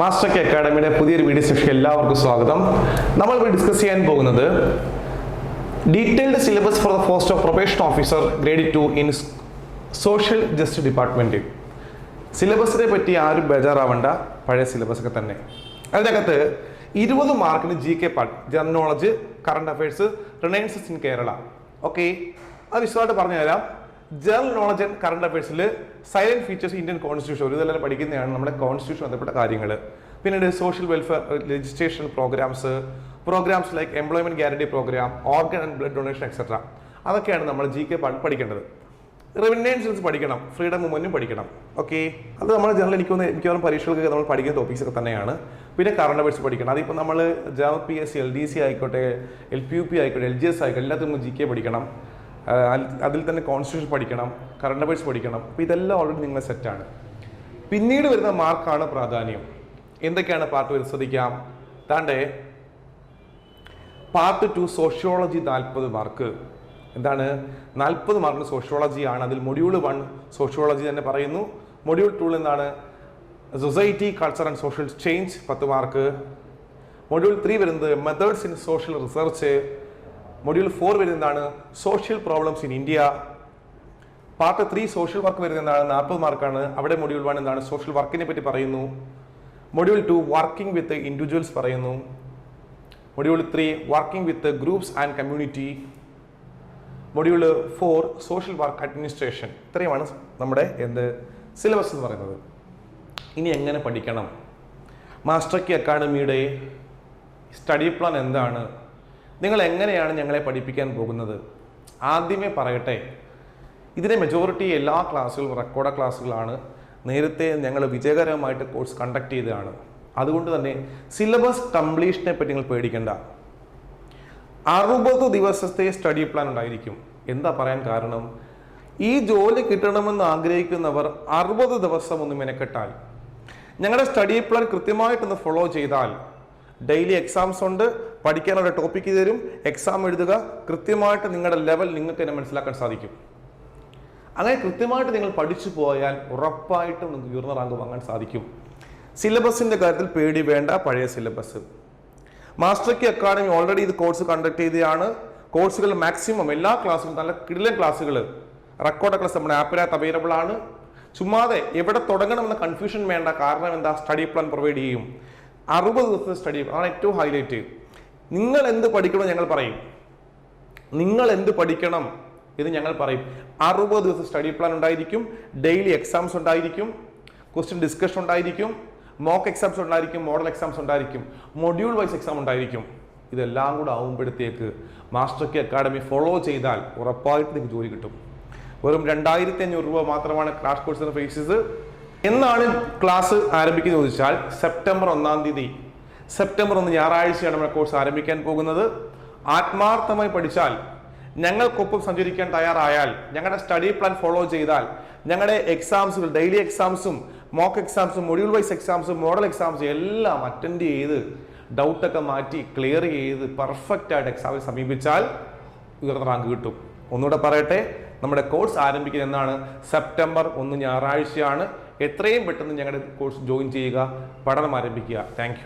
Master K അക്കാഡമിയുടെ പുതിയൊരു video session എല്ലാവർക്കും സ്വാഗതം. നമ്മൾ ഇവിടെ ഡിസ്കസ് ചെയ്യാൻ പോകുന്നത് detailed syllabus for the post of probation officer grade two in social justice department സിലബസിനെ പറ്റി ആരും ബേജാറാവണ്ട പഴയ സിലബസ് ഒക്കെ തന്നെ. അതിനകത്ത് ഇരുപത് മാർക്കിന് G K part general knowledge current affairs renaissance in Kerala okay അത് വിശദമായിട്ട് പറഞ്ഞു തരാം ജനറൽ നോളജ് ആൻഡ് കറണ്ട് അഫയേഴ്സിൽ സൈലന്റ് ഫീച്ചേഴ്സ് ഇന്ത്യൻ കോൺസ്റ്റിറ്റ്യൂഷൻ ഒരു ഇതെല്ലാം പഠിക്കുന്നതാണ് നമ്മുടെ കോൺസ്റ്റിറ്റ്യൂഷൻ ബന്ധപ്പെട്ട കാര്യങ്ങൾ പിന്നീട് social welfare registration programmes programmes like employment guarantee programme organ and blood donation etcetera അതൊക്കെയാണ് നമ്മൾ ജി കെ പഠിക്കേണ്ടത്. റിവന്യൻസ് പഠിക്കണം. ഫ്രീഡം മൂവ്മെന്റും പഠിക്കണം. ഓക്കെ അത് നമ്മൾ ജനറൽ എനിക്ക് തോന്നുന്നു മിക്കവാറും പരീക്ഷകൾക്കൊക്കെ നമ്മൾ പഠിക്കുന്ന ടോപ്പിക്സ് ഒക്കെ തന്നെയാണ്. പിന്നെ കറണ്ട് അഫയേഴ്സ് പഠിക്കണം. അതിപ്പോൾ നമ്മൾ ജാമ P S C L D C ആയിക്കോട്ടെ എൽ പി യു പി ആയിക്കോട്ടെ എൽ ജി എസ് ആയിക്കോട്ടെ എല്ലാത്തിനും ജി കെ പഠിക്കണം. അതിൽ- തന്നെ കോൺസ്റ്റിറ്റ്യൂഷൻ പഠിക്കണം കറണ്ട് അഫയേഴ്സ് പഠിക്കണം. അപ്പോൾ ഇതെല്ലാം ഓൾറെഡി നിങ്ങളെ സെറ്റാണ് പിന്നീട് വരുന്ന മാർക്കാണ് പ്രാധാന്യം. എന്തൊക്കെയാണ് പാർട്ട് വരുന്നത് ശ്രദ്ധിക്കാം? താണ്ടേ പാർട്ട് ടു സോഷ്യോളജി നാൽപ്പത് മാർക്ക് എന്താണ്? നാൽപ്പത് മാർക്കിന് സോഷ്യോളജി ആണ്. അതിൽ മൊഡ്യൂൾ വൺ സോഷ്യോളജി തന്നെ പറയുന്നു. മൊഡ്യൂൾ ടൂൾ എന്താണ് society culture and social change പത്ത് മാർക്ക് മൊഡ്യൂൾ ത്രീ വരുന്നത് methods in social research module four വരുന്നതാണ് social problems in India part three social work വരുന്നതാണ് എന്താണ് നാൽപ്പത് മാർക്കാണ്. അവിടെ മൊഡ്യൂൾ വൺ എന്താണ്? സോഷ്യൽ വർക്കിനെ പറ്റി പറയുന്നു. Module two working with individuals പറയുന്നു. Module three working with groups and community module four social work administration ഇത്രയുമാണ് നമ്മുടെ എന്ത് സിലബസ് എന്ന് പറയുന്നത്. ഇനി എങ്ങനെ പഠിക്കണം? മാസ്റ്റർ കി അക്കാഡമിയുടെ സ്റ്റഡി പ്ലാൻ എന്താണ്? നിങ്ങൾ എങ്ങനെയാണ് ഞങ്ങളെ പഠിപ്പിക്കാൻ പോകുന്നത്? ആദ്യമേ പറയട്ടെ. ഇതിനെ മെജോറിറ്റി എല്ലാ ക്ലാസ്സുകളും റെക്കോർഡ് ക്ലാസ്സുകളാണ് നേരത്തെ ഞങ്ങൾ വിജയകരമായിട്ട് കോഴ്സ് കണ്ടക്ട് ചെയ്തതാണ്. അതുകൊണ്ട് തന്നെ സിലബസ് കംപ്ലീഷനെ പറ്റി നിങ്ങൾ പേടിക്കേണ്ട. അറുപത് ദിവസത്തെ സ്റ്റഡി പ്ലാൻ ഉണ്ടായിരിക്കും. എന്താ പറയാൻ കാരണം? ഈ ജോലി കിട്ടണമെന്ന് ആഗ്രഹിക്കുന്നവർ അറുപത് ദിവസം ഒന്ന് മെനക്കെട്ടാൽ ഞങ്ങളുടെ സ്റ്റഡി പ്ലാൻ കൃത്യമായിട്ടൊന്ന് ഫോളോ ചെയ്താൽ ഡെയിലി എക്സാംസ് ഉണ്ട്. പഠിക്കാനുള്ള ടോപ്പിക്ക് തരും എക്സാം എഴുതുക. കൃത്യമായിട്ട് നിങ്ങളുടെ ലെവൽ നിങ്ങൾക്ക് തന്നെ മനസ്സിലാക്കാൻ സാധിക്കും. അങ്ങനെ കൃത്യമായിട്ട് നിങ്ങൾ പഠിച്ചു പോയാൽ ഉറപ്പായിട്ടും നിങ്ങൾക്ക് ഉയർന്ന റാങ്ക് വാങ്ങാൻ സാധിക്കും. സിലബസിന്റെ കാര്യത്തിൽ പേടി വേണ്ട. പഴയ syllabus master key academy already ഇത് കോഴ്സ് കണ്ടക്ട് ചെയ്തതാണ് കോഴ്സുകൾ മാക്സിമം എല്ലാ ക്ലാസ്സുകളും നല്ല കിടിലൻ ക്ലാസ്സുകൾ റെക്കോർഡ് ക്ലാസ് നമ്മുടെ ആപ്പിനകത്ത് അവൈലബിൾ ആണ്. ചുമ്മാതെ എവിടെ തുടങ്ങണമെന്ന കൺഫ്യൂഷൻ വേണ്ട. കാരണം എന്താ? സ്റ്റഡി പ്ലാൻ പ്രൊവൈഡ് ചെയ്യും. അറുപത് ദിവസത്തെ സ്റ്റഡി അതാണ് ഏറ്റവും ഹൈലൈറ്റ് നിങ്ങൾ എന്ത് പഠിക്കണം ഞങ്ങൾ പറയും. നിങ്ങൾ എന്ത് പഠിക്കണം ഇത് ഞങ്ങൾ പറയും. അറുപത് ദിവസം സ്റ്റഡി പ്ലാൻ ഉണ്ടായിരിക്കും. ഡെയിലി എക്സാംസ് ഉണ്ടായിരിക്കും. ക്വസ്റ്റ്യൻ ഡിസ്കഷൻ ഉണ്ടായിരിക്കും. മോക്ക് എക്സാംസ് ഉണ്ടായിരിക്കും. മോഡൽ എക്സാംസ് ഉണ്ടായിരിക്കും. മൊഡ്യൂൾ വൈസ് എക്സാം ഉണ്ടായിരിക്കും. ഇതെല്ലാം കൂടെ ആവുമ്പോഴത്തേക്ക് മാസ്റ്റർ കെ അക്കാഡമി ഫോളോ ചെയ്താൽ ഉറപ്പായിട്ട് നിങ്ങൾക്ക് ജോലി കിട്ടും. വെറും രണ്ടായിരത്തി അഞ്ഞൂറ് രൂപ മാത്രമാണ് ക്രാഷ് കോഴ്സിന് ഫീസസ് എന്നാണ് ക്ലാസ് ആരംഭിക്കുന്നത് ചോദിച്ചാൽ സെപ്റ്റംബർ ഒന്നാം തീയതി. സെപ്റ്റംബർ ഒന്ന് ഞായറാഴ്ചയാണ് നമ്മുടെ കോഴ്സ് ആരംഭിക്കാൻ പോകുന്നത്. ആത്മാർത്ഥമായി പഠിച്ചാൽ ഞങ്ങൾക്കൊപ്പം സഞ്ചരിക്കാൻ തയ്യാറായാൽ ഞങ്ങളുടെ സ്റ്റഡി പ്ലാൻ ഫോളോ ചെയ്താൽ ഞങ്ങളുടെ എക്സാംസ് ഡെയിലി എക്സാംസും മോക്ക് എക്സാംസും മൊഡ്യൂൾ വൈസ് എക്സാംസും മോഡൽ എക്സാംസും എല്ലാം അറ്റൻഡ് ചെയ്ത് ഡൗട്ടൊക്കെ മാറ്റി ക്ലിയർ ചെയ്ത് പെർഫെക്റ്റ് ആയിട്ട് എക്സാമിൽ സമീപിച്ചാൽ ഉയർന്ന റാങ്ക് കിട്ടും. ഒന്നുകൂടെ പറയട്ടെ നമ്മുടെ കോഴ്സ് ആരംഭിക്കുന്നത് എന്നാണ് സെപ്റ്റംബർ ഒന്ന് ഞായറാഴ്ചയാണ്. എത്രയും പെട്ടെന്ന് ഞങ്ങളുടെ കോഴ്സ് ജോയിൻ ചെയ്യുക പഠനം ആരംഭിക്കുക. താങ്ക്